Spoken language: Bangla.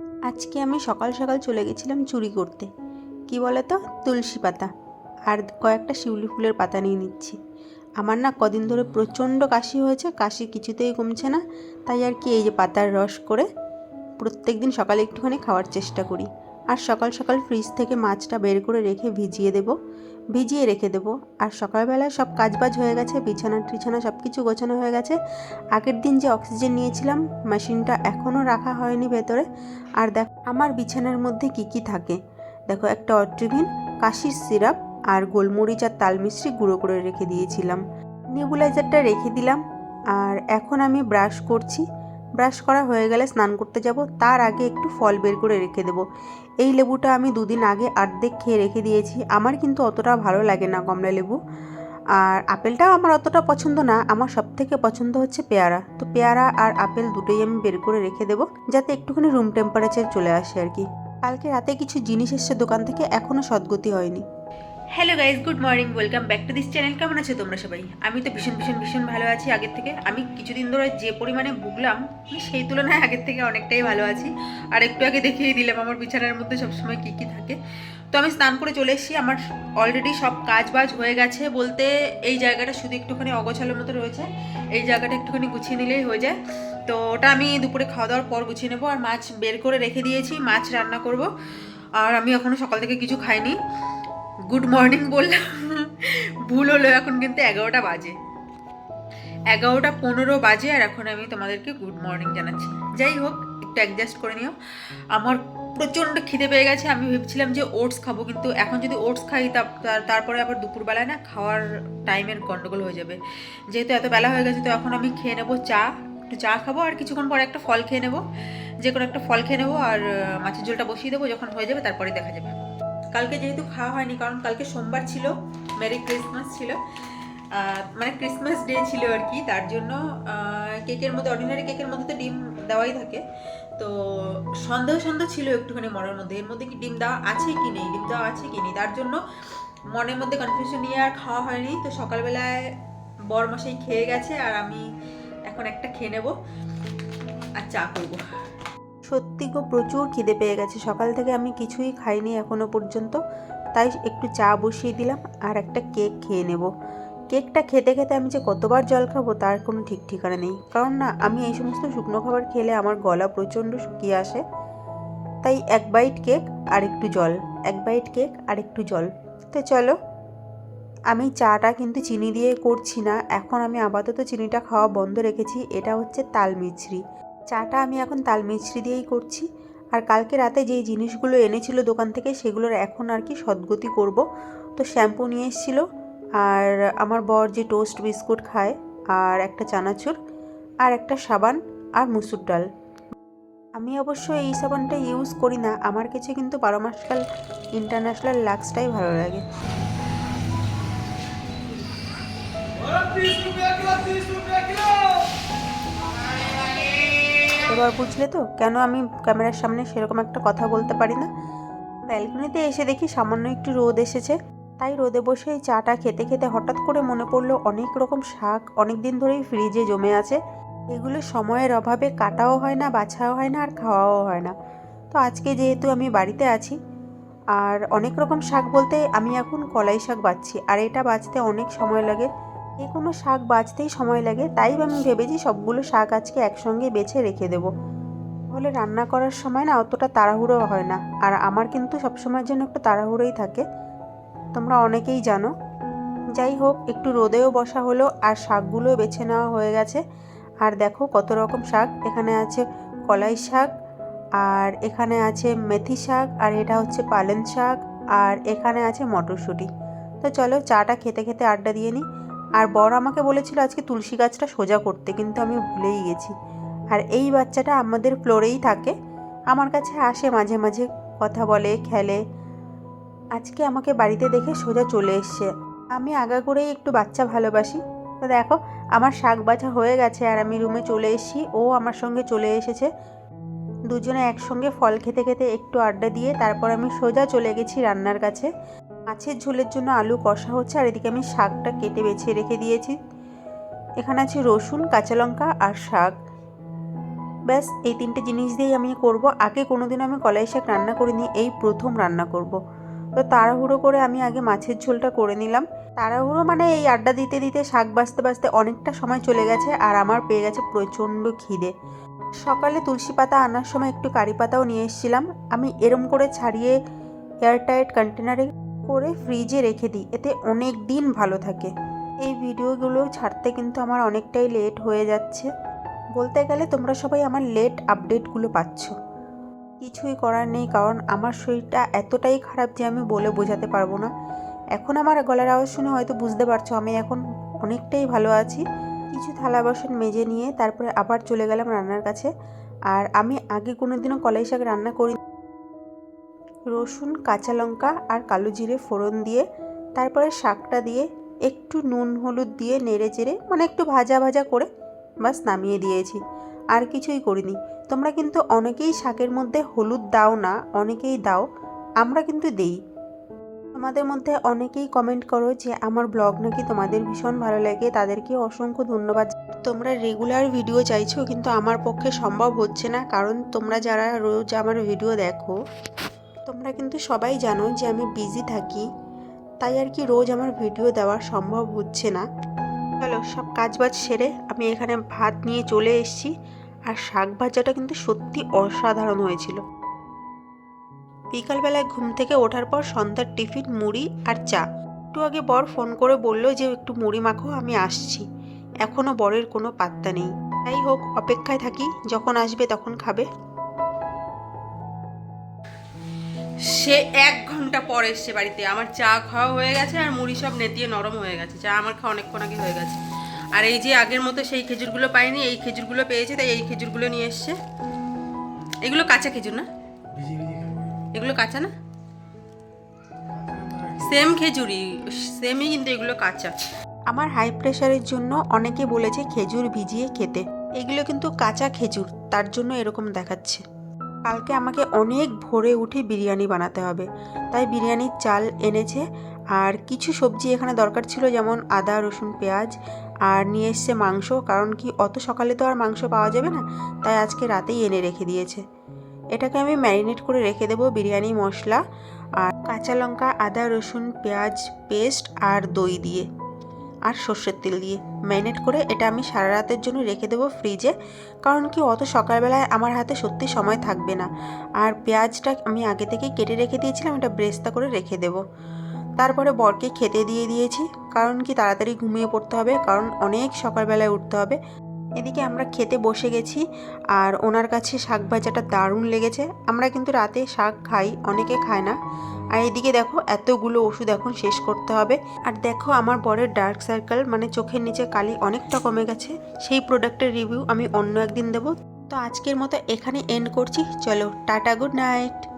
আজকে আমি সকাল সকাল চলে গেছিলাম চুরি করতে। কি বলে তো তুলসী পাতা। আর কয়েকটা শিউলি ফুলের পাতা নিয়ে নিচ্ছি। আমার না কদিন ধরে প্রচণ্ড কাশি হয়েছে, কাশি কিছুতেই কমছে না। তাই আর কি এই যে পাতার রস করে প্রত্যেক দিন সকালে একটুখানি খাওয়ার চেষ্টা করি। আর সকাল সকাল ফ্রিজ থেকে মাছটা বের করে রেখে ভিজিয়ে দেবো। ভিজিয়ে রেখে দেবো। আর সকালবেলায় সব কাজবাজ হয়ে গেছে, বিছানা টিছানা সব কিছু গোছানো হয়ে গেছে। আগের দিন যে অক্সিজেন নিয়েছিলাম মেশিনটা এখনও রাখা হয়নি ভেতরে। আর দেখ, আমার বিছানার মধ্যে কি কি থাকে? দেখো, একটা অট্রিভিন কাশির সিরাপ আর গোলমরিচ আর তাল মিশ্রি গুঁড়ো করে রেখে দিয়েছিলাম। নেবুলাইজারটা রেখে দিলাম। আর এখন আমি ব্রাশ করছি। ব্রাশ করা হয়ে গেলে স্নান করতে যাব, তার আগে একটু ফল বের করে রেখে দেবো। এই লেবুটা আমি দুদিন আগে আর্ধেক খেয়ে রেখে দিয়েছি, আমার কিন্তু অতটা ভালো লাগে না কমলা লেবু। আর আপেলটাও আমার অতটা পছন্দ না, আমার সব থেকে পছন্দ হচ্ছে পেয়ারা। তো পেয়ারা আর আপেল দুটোই আমি বের করে রেখে দেবো, যাতে একটুখানি রুম টেম্পারেচার চলে আসে আর কি। কালকে রাতে কিছু জিনিস এসছে দোকান থেকে এখনও সদ্গতি হয়নি। Hello guys good morning welcome back to this channel কেমন আছো তোমরা সবাই? আমি তো ভীষণ ভীষণ ভীষণ ভালো আছি আগের থেকে। আমি কিছুদিন ধরে যে পরিমাণে ভুগলাম সেই তুলনায় আগের থেকে অনেকটাই ভালো আছি। আর একটু আগে দেখিয়ে দিলাম, আমার বিছানার মধ্যে সবসময় কী কী থাকে। তো আমি স্নান করে চলে এসেছি। আমার অলরেডি সব কাজ বাজ হয়ে গেছে বলতে এই জায়গাটা শুধু একটুখানি অগোছালোর মতো রয়েছে। এই জায়গাটা একটুখানি গুছিয়ে নিলেই হয়ে যায়। তো ওটা আমি দুপুরে খাওয়া দাওয়ার পর গুছিয়ে নেব। আর মাছ বের করে রেখে দিয়েছি, মাছ রান্না করব। আর আমি এখনও সকাল থেকে কিছু খাইনি। গুড মর্নিং বললাম। ভুল হলো, এখন কিন্তু এগারোটা বাজে। এগারোটা পনেরো বাজে, আর এখন আমি তোমাদেরকে গুড মর্নিং জানাচ্ছি। যাই হোক, একটু অ্যাডজাস্ট করে নিও। আমার প্রচণ্ড খিদে পেয়ে গেছে, আমি ভেবেছিলাম যে ওটস খাব, কিন্তু এখন যদি ওটস খাই তারপরে আবার দুপুরবেলায় না খাওয়ার টাইমের গন্ডগোল হয়ে যাবে। যেহেতু এত বেলা হয়ে গেছে, তো এখন আমি খেয়ে নেব চা, একটু চা খাব, আর কিছুক্ষণ পরে একটা ফল খেয়ে নেব। যে কোনো একটা ফল খেয়ে নেব, আর মাছের ঝোলটা বসিয়ে দেবো, যখন হয়ে যাবে, তারপরে দেখা যাবে। কালকে যেহেতু খাওয়া হয়নি, কারণ কালকে সোমবার ছিল মেরি ক্রিসমাস ছিল। মানে ক্রিসমাস ডে ছিল আর কি, তার জন্য কেকের মধ্যে অর্ডিনারি কেকের মধ্যে তো ডিম দেওয়াই থাকে। তো সন্দেহ সন্দেহ ছিল একটুখানি মনের মধ্যে, এর মধ্যে কি ডিম দেওয়া আছে কি নেই, ডিম দেওয়া আছে কি নেই? তার জন্য মনের মধ্যে কনফিউশন নিয়ে আর খাওয়া হয়নি। তো সকালবেলায় বরমশাই খেয়ে গেছে, আর আমি এখন একটা খেয়ে নেব, আর চা করব। সত্যি গো, প্রচুর খিদে পেয়ে গেছে। সকাল থেকে আমি কিছুই খাইনি এখনও পর্যন্ত। তাই একটু চা বসিয়ে দিলাম আর একটা কেক খেয়ে নেব। কেকটা খেতে খেতে আমি যে কতবার জল খাব তার কোনো ঠিক ঠিকানা নেই। কারণ না, আমি এই সমস্ত শুকনো খাবার খেলে আমার গলা প্রচণ্ড শুকিয়ে আসে। তাই এক বাইট কেক, আর একটু জল। এক বাইট কেক, আর একটু জল। তো চলো, আমি চাটা কিন্তু চিনি দিয়ে করছি না। এখন আমি আপাতত চিনিটা খাওয়া বন্ধ রেখেছি। এটা হচ্ছে তাল মিছরি চাটা আমি এখন তাল মিছরি দিয়েই করছি। আর কালকে রাতে যেই জিনিসগুলো এনেছিল দোকান থেকে সেগুলোর এখন আর কি সদ্গতি করব। তো শ্যাম্পু নিয়ে এসেছিল আর আমার বর যে টোস্ট বিস্কুট খায় আর একটা চানাচুর আর একটা সাবান আর মুসুর ডাল। আমি অবশ্য এই সাবানটা ইউজ করি না, আমার কাছে কিন্তু বারো মাসকাল ইন্টারন্যাশনাল লাক্সটাই ভালো লাগে। এবার বুঝলে তো? কেন আমি ক্যামেরার সামনে সেরকম একটা কথা বলতে পারি না? ব্যালকনিতে এসে দেখি সামান্য একটু রোদ এসেছে। তাই রোদে বসে এই চাটা খেতে খেতে হঠাৎ করে মনে পড়ল অনেক রকম শাক অনেক দিন ধরেই ফ্রিজে জমে আছে। এগুলো সময়ের অভাবে কাটাও হয় না, বাছাও হয় না আর খাওয়াও হয় না। তো আজকে যেহেতু আমি বাড়িতে আছি, আর অনেক রকম শাক বলতে আমি এখন কলাই শাক বাছছি আর এটা বাছতে অনেক সময় লাগে। যে কোনো শাক বাছতেই সময় লাগে, তাই আমি ভেবেছি সবগুলো শাক আজকে একসঙ্গে বেছে রেখে দেবো। তাহলে রান্না করার সময় না অতটা তাড়াহুড়ো হয় না, আর আমার কিন্তু সবসময়ের জন্য একটু তাড়াহুড়োই থাকে। তোমরা অনেকেই জানো। যাই হোক, একটু রোদেও বসা হলো, আর শাকগুলো বেছে নেওয়া হয়ে গেছে। আর দেখো কত রকম শাক, এখানে আছে কলাই শাক, আর এখানে আছে মেথি শাক, আর এটা হচ্ছে পালেন শাক, আর এখানে আছে মটরশুঁটি। তো চলো চাটা খেতে খেতে আড্ডা দিয়ে নিই। আর বর আমাকে বলেছিল আজকে তুলসী গাছটা সোজা করতে, কিন্তু আমি ভুলেই গেছি। আর এই বাচ্চাটা আমাদের ফ্লোরেই থাকে, আমার কাছে আসে মাঝে মাঝে, কথা বলে, খেলে। আজকে আমাকে বাড়িতে দেখে সোজা চলে এসছে। আমি আগা করেই একটু বাচ্চা ভালোবাসি। তো দেখো, আমার শাক বাছা হয়ে গেছে আর আমি রুমে চলে এসেছি, ও আমার সঙ্গে চলে এসেছে। দুজনে একসঙ্গে ফল খেতে খেতে একটু আড্ডা দিয়ে তারপর আমি সোজা চলে গেছি রান্নার কাছে। মাছের ঝোলের জন্য আলু কষা হচ্ছে, আর এদিকে আমি শাকটা কেটে বেছে রেখে দিয়েছি। এখানে আছে রসুন, কাঁচা লঙ্কা আর শাক। ব্যাস, এই তিনটে জিনিস দিয়েই আমি করব। আগে কোনোদিন আমি কলাই শাক রান্না করিনি, এই প্রথম রান্না করব। তো তাড়াহুড়ো করে আমি আগে মাছের ঝোলটা করে নিলাম। তাড়াহুড়ো মানে এই আড্ডা দিতে দিতে, শাক বাঁচতে বাঁচতে অনেকটা সময় চলে গেছে, আর আমার পেয়ে গেছে প্রচণ্ড খিদে। সকালে তুলসী পাতা আনার সময় একটু কারি পাতাও নিয়ে এসেছিলাম। আমি এরম করে ছাড়িয়ে এয়ারটাইট কন্টেনারে করে ফ্রিজে রেখে দিই, এতে অনেক দিন ভালো থাকে। এই ভিডিওগুলো ছাড়তে কিন্তু আমার অনেকটাই লেট হয়ে যাচ্ছে। বলতে গেলে তোমরা সবাই আমার লেট আপডেটগুলো পাচ্ছ। কিছুই করার নেই, কারণ আমার শরীরটা এতটাই খারাপ যে আমি বলে বোঝাতে পারব না। এখন আমার গলার আওয়াজ শুনে হয়তো বুঝতে পারছ, আমি এখন অনেকটাই ভালো আছি। কিছু থালা বাসন মেজে নিয়ে তারপরে আবার চলে গেলাম রান্নার কাছে। আর আমি আগে কোনো দিনও কলাই শাক রান্না করি রসুন, কাঁচা লঙ্কা আর কালো জিরে ফোড়ন দিয়ে, তারপরে শাকটা দিয়ে একটু নুন, হলুদ দিয়ে নেড়ে চেড়ে মানে একটু ভাজা ভাজা করে বাস নামিয়ে দিয়েছি। আর কিছুই করিনি। তোমরা কিন্তু অনেকেই শাকের মধ্যে হলুদ দাও না, অনেকেই দাও, আমরা কিন্তু দেই। তোমাদের মধ্যে অনেকেই কমেন্ট করো যে, আমার ব্লগ নাকি তোমাদের ভীষণ ভালো লাগে, তাদেরকে অসংখ্য ধন্যবাদ। তোমরা রেগুলার ভিডিও চাইছো, কিন্তু আমার পক্ষে সম্ভব হচ্ছে না, কারণ তোমরা যারা রোজ আমার ভিডিও দেখো তোমরা কিন্তু সবাই জানো যে আমি বিজি থাকি, তাই আর কি রোজ আমার ভিডিও দেওয়া সম্ভব হচ্ছে না। চলো সব কাজবাজ সেরে আমি এখানে ভাত নিয়ে চলে এসেছি আর শাক ভাজাটা কিন্তু সত্যি অসাধারণ হয়েছিল। বিকালবেলায় ঘুম থেকে ওঠার পর সন্ধ্যার টিফিন মুড়ি আর চা। একটু আগে বর ফোন করে বলল যে একটু মুড়ি মাখো, আমি আসছি। এখনও বরের কোনো পাত্তা নেই। তাই হোক, অপেক্ষায় থাকি, যখন আসবে তখন খাবে। সে এক ঘণ্টা পর এসছে বাড়িতে। আমার চা খাওয়া হয়ে গেছে আর মুড়ি সব নেতিয়ে নরম হয়ে গেছে। চা আমার খাওয়া অনেকক্ষণ আগে হয়ে গেছে। আর এই যে আগের মতো সেই খেজুরগুলো পাইনি এই খেজুরগুলো পেয়েছে তাই এই খেজুরগুলো নিয়ে এসছে। এগুলো কাঁচা খেজুর না? এগুলো কাঁচা না? সেম খেজুরি সেমই কিন্তু এগুলো কাঁচা। আমার হাই প্রেশারের জন্য অনেকে বলেছে খেজুর ভিজিয়ে খেতে। এগুলো কিন্তু কাঁচা খেজুর তার জন্য এরকম দেখাচ্ছে। কালকে আমাকে অনেক ভোরে উঠে বিরিয়ানি বানাতে হবে। তাই বিরিয়ানির চাল এনেছে আর কিছু সবজি এখানে দরকার ছিল, যেমন আদা, রসুন, পেঁয়াজ আর নিয়ে এসছে মাংস। কারণ কি, অত সকালে তো আর মাংস পাওয়া যাবে না, তাই আজকে রাতেই এনে রেখে দিয়েছে। এটাকে আমি ম্যারিনেট করে রেখে দেবো বিরিয়ানি মশলা আর কাঁচা লঙ্কা, আদা, রসুন, পেঁয়াজ, পেস্ট আর দই দিয়ে। আর সর্ষের তেল দিয়ে ম্যারিনেট করে এটা আমি সারা রাতের জন্য রেখে দেবো ফ্রিজে, কারণ কি অত সকালবেলায় আমার হাতে সত্যি সময় থাকবে না। আর পেঁয়াজটা আমি আগে থেকেই কেটে রেখে দিয়েছিলাম, এটা ব্রেস্তা করে রেখে দেবো। তারপরে বরকে খেতে দিয়ে দিয়েছি, কারণ কি তাড়াতাড়ি ঘুমিয়ে পড়তে হবে, কারণ অনেক সকালবেলায় উঠতে হবে। এদিকে আমরা খেতে বসে গেছি আর ওনার কাছে শাক ভাজাটা দারুণ লেগেছে। আমরা কিন্তু রাতে শাক খাই, অনেকে খায় না। আর এদিকে দেখো, এতগুলো ওষুধ এখন শেষ করতে হবে। আর দেখো, আমার বরের ডার্ক সার্কেল মানে চোখের নিচে কালি অনেকটা কমে গেছে। সেই প্রোডাক্টের রিভিউ আমি অন্য একদিন দেবো। তো আজকের মতো এখানে এন্ড করছি। চলো, টাটা গুড নাইট